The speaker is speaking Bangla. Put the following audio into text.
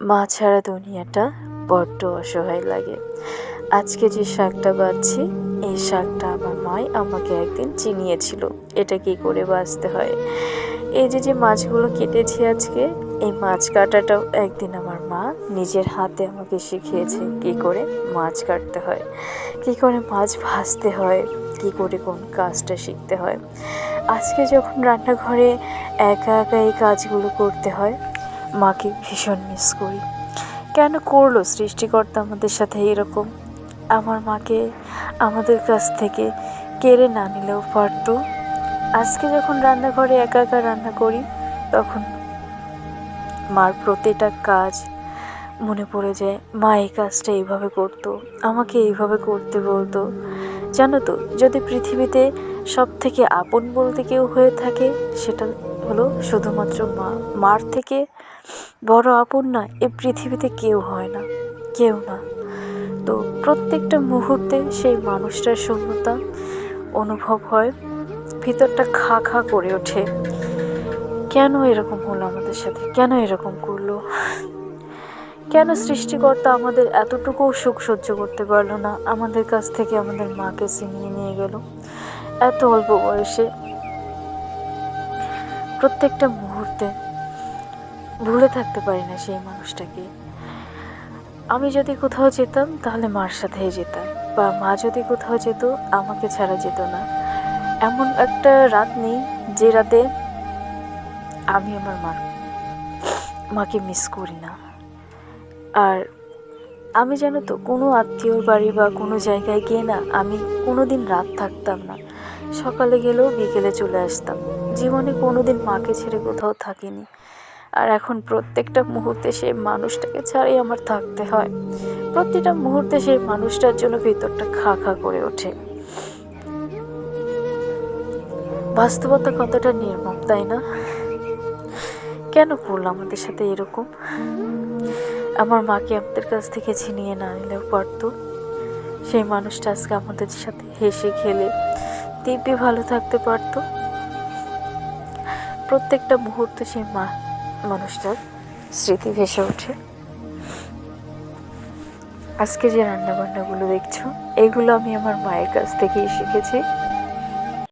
মা ছাড়া দুনিয়াটা বড্ড অসহায় লাগে। আজকে যে শাকটা বাচ্ছি, এই শাকটা আমার মাই আমাকে একদিন চিনিয়েছিল। এটা কি করে বাঁচতে হয়? এই যে যে মাছগুলো কেটেছি আজকে, এই মাছ কাটাটাও একদিন আমার মা নিজের হাতে আমাকে শিখিয়েছে কি করে মাছ কাটতে হয়, কি করে মাছ ভাজতে হয়, কি করে কোন কাজটা শিখতে হয়। আজকে যখন রান্নাঘরে একা একা এই কাজগুলো করতে হয় মাকে ভীষণ মিস করি। কেন করল সৃষ্টিকর্তা আমাদের সাথে এরকম? আমার মাকে আমাদের কাছ থেকে কেড়ে না নিলেও পারতো। আজকে যখন রান্নাঘরে একা একা রান্না করি, তখন মার প্রতিটা কাজ মনে পড়ে যায়, মা এই কাজটা এইভাবে করতো, আমাকে এইভাবে করতে বলতো। জানো তো, যদি পৃথিবীতে সব থেকে আপন বলতে কেউ হয়ে থাকে, সেটা হলো শুধুমাত্র মা। মার থেকে বড় আপন না এ পৃথিবীতে কেউ হয় না, কেউ না। তো প্রত্যেকটা মুহূর্তে সেই মানুষটার শূন্যতা অনুভব হয়, ভিতরটা খা খা করে ওঠে। কেন এরকম হলো আমাদের সাথে? কেন এরকম করল? কেন সৃষ্টিকর্তা আমাদের এতটুকুও সুখ সহ্য করতে পারল না? আমাদের কাছ থেকে আমাদের মাকে ছিনিয়ে নিয়ে গেল। এত অল্প বয়সে প্রত্যেকটা ভুলে থাকতে পারি না সেই মানুষটাকে। আমি যদি কোথাও যেতাম, তাহলে মার সাথেই যেতাম। বা মা যদি কোথাও যেত, আমাকে ছাড়া যেত না। এমন একটা রাত নেই, যে রাতে আমি আমার মার, মাকে মিস করি না। আর আমি জানো তো, কোনো আত্মীয়র বাড়ি বা কোনো জায়গায় গিয়ে না, আমি কোনো দিন রাত থাকতাম না। সকালে গেলেও বিকেলে চলে আসতাম। জীবনে কোনো দিন মাকে ছেড়ে কোথাও থাকিনি। আর এখন প্রত্যেকটা মুহূর্তে সেই মানুষটাকে ছাড়াই আমার থাকতে হয়। প্রতিটা মুহূর্তে সেই মানুষটার জন্য ভিতরটা খা খা করে ওঠে। বাস্তবতা কতটা নির্মম, তাই না? কেন করল আমাদের সাথে এরকম? আমার মাকে আমাদের কাছ থেকে ছিনিয়ে না নিলেও পারতো। সেই মানুষটা আজকে আমাদের সাথে হেসে খেলে দিব্যি ভালো থাকতে পারতো। প্রত্যেকটা মুহূর্তে সেই মা মানুষটার স্মৃতি ভেসে ওঠে। আজকে যে রান্নাবান্নাগুলো দেখছ, এগুলো আমি আমার মায়ের কাছ থেকেই শিখেছি।